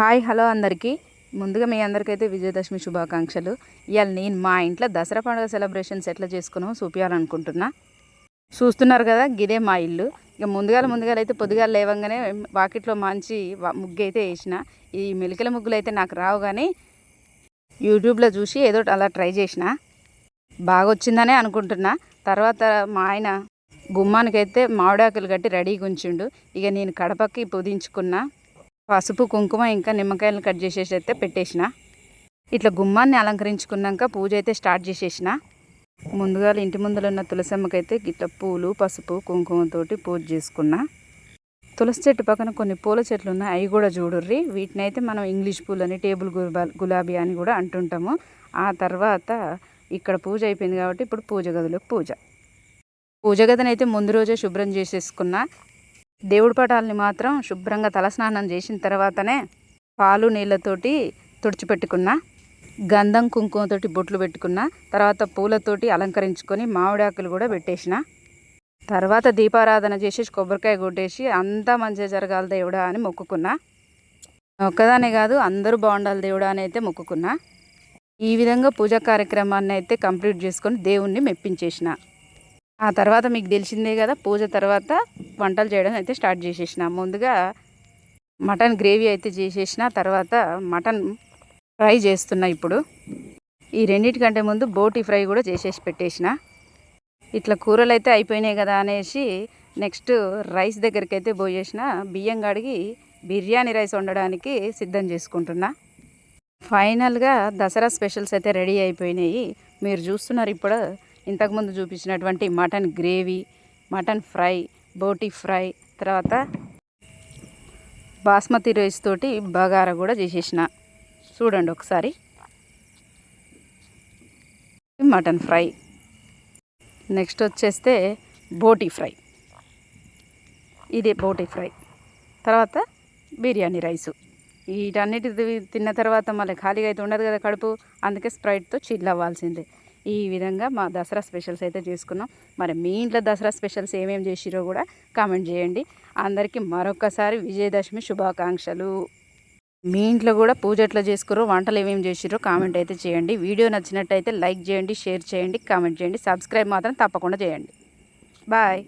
Hi hello అందరికీ. ముందుగా మీ అందరికైతే విజయదశమి శుభాకాంక్షలు. ఇవాళ నేను మా ఇంట్లో దసరా పండుగ సెలబ్రేషన్స్ ఎట్లా చేసుకున్నామో చూపించాలనుకుంటున్నా చూస్తున్నారు కదా గిదే మా ఇల్లు. ఇక ముందుగాల ముందుగాల అయితే పొద్దుగాల లేవంగానే వాకిట్లో మంచి ముగ్గు అయితే వేసిన. ఈ మెలికల ముగ్గులు అయితే నాకు రావు కానీ యూట్యూబ్లో చూసి ఏదో అలా ట్రై చేసిన. బాగా వచ్చిందనే అనుకుంటున్నా. తర్వాత మా ఆయన గుమ్మానికైతే మామిడాకులు కట్టి రెడీగా ఉంచిండు. ఇక నేను కడపకి పొదించుకున్నా. పసుపు కుంకుమ ఇంకా నిమ్మకాయలు కట్ చేసేసి అయితే పెట్టేసిన. ఇట్లా గుమ్మాన్ని అలంకరించుకున్నాక పూజ అయితే స్టార్ట్ చేసేసిన. ముందుగా ఇంటి ముందర ఉన్న తులసమ్మకైతే ఇట్లా పూలు పసుపు కుంకుమతోటి పూజ చేసుకున్నా. తులసి చెట్టు పక్కన కొన్ని పూల చెట్లు ఉన్నాయి అవి కూడా చూడుర్రి. వీటిని అయితే మనం ఇంగ్లీష్ పూలని టేబుల్ గులాబీ అని కూడా అంటుంటాము. ఆ తర్వాత ఇక్కడ పూజ అయిపోయింది కాబట్టి ఇప్పుడు పూజ గదిలోకి పూజ. పూజ గదిని అయితే ముందు రోజే శుభ్రం చేసేసుకున్నా. దేవుడి పటాలని మాత్రం శుభ్రంగా తలస్నానం చేసిన తర్వాతనే పాలు నీళ్ళతోటి తుడిచిపెట్టుకున్నా గంధం కుంకుమతోటి బొట్లు పెట్టుకున్నా తర్వాత పూలతోటి అలంకరించుకొని మామిడాకులు కూడా పెట్టేసిన. తర్వాత దీపారాధన చేసేసి కొబ్బరికాయ కొట్టేసి అంతా మంచిగా జరగాలి దేవుడా అని మొక్కుకున్నా. ఒక్కదానే కాదు అందరూ బాగుండాలి దేవుడా అని అయితే మొక్కుకున్నా. ఈ విధంగా పూజా కార్యక్రమాన్ని అయితే కంప్లీట్ చేసుకొని దేవుణ్ణి మెప్పించేసిన. ఆ తర్వాత మీకు తెలిసిందే కదా పూజ తర్వాత వంటలు చేయడం అయితే స్టార్ట్ చేసేసిన. ముందుగా మటన్ గ్రేవీ అయితే చేసేసిన. తర్వాత మటన్ ఫ్రై చేస్తున్నా ఇప్పుడు. ఈ రెండింటికంటే ముందు బోటి ఫ్రై కూడా చేసేసి పెట్టేసిన. ఇట్లా కూరలు అయితే అయిపోయినాయి కదా అనేసి నెక్స్ట్ రైస్ దగ్గరికి అయితే పోయేసిన. బియ్యం కడిగి బిర్యానీ రైస్ వండడానికి సిద్ధం చేసుకుంటున్నా. ఫైనల్గా దసరా స్పెషల్స్ అయితే రెడీ అయిపోయినాయి. మీరు చూస్తున్నారు ఇప్పుడు. ఇంతకుముందు చూపించినటువంటి మటన్ గ్రేవీ మటన్ ఫ్రై బోటి ఫ్రై తర్వాత బాస్మతి రైస్ తోటి బగారా కూడా చేసేసిన. చూడండి ఒకసారి. Mutton fry. నెక్స్ట్ వచ్చేస్తే బోటి ఫ్రై. ఇది బోటి ఫ్రై. తర్వాత బిర్యానీ రైసు. వీటన్నిటి తిన్న తర్వాత మళ్ళీ ఖాళీగా అయితే ఉండదు కదా కడుపు. అందుకే స్ప్రైట్తో చిల్ అవ్వాల్సిందే. ఈ విధంగా మా దసరా స్పెషల్స్ అయితే చేసుకున్నాం. మరి మీ ఇంట్లో దసరా స్పెషల్స్ ఏమేమి చేసిరో కూడా కామెంట్ చేయండి. అందరికీ మరొకసారి విజయదశమి శుభాకాంక్షలు. మీ ఇంట్లో కూడా పూజ ఎట్లా చేసుకురో వంటలు ఏమేమి చేసిరో కామెంట్ అయితే చేయండి. వీడియో నచ్చినట్టయితే లైక్ చేయండి షేర్ చేయండి కామెంట్ చేయండి. సబ్స్క్రైబ్ మాత్రం తప్పకుండా చేయండి. బాయ్.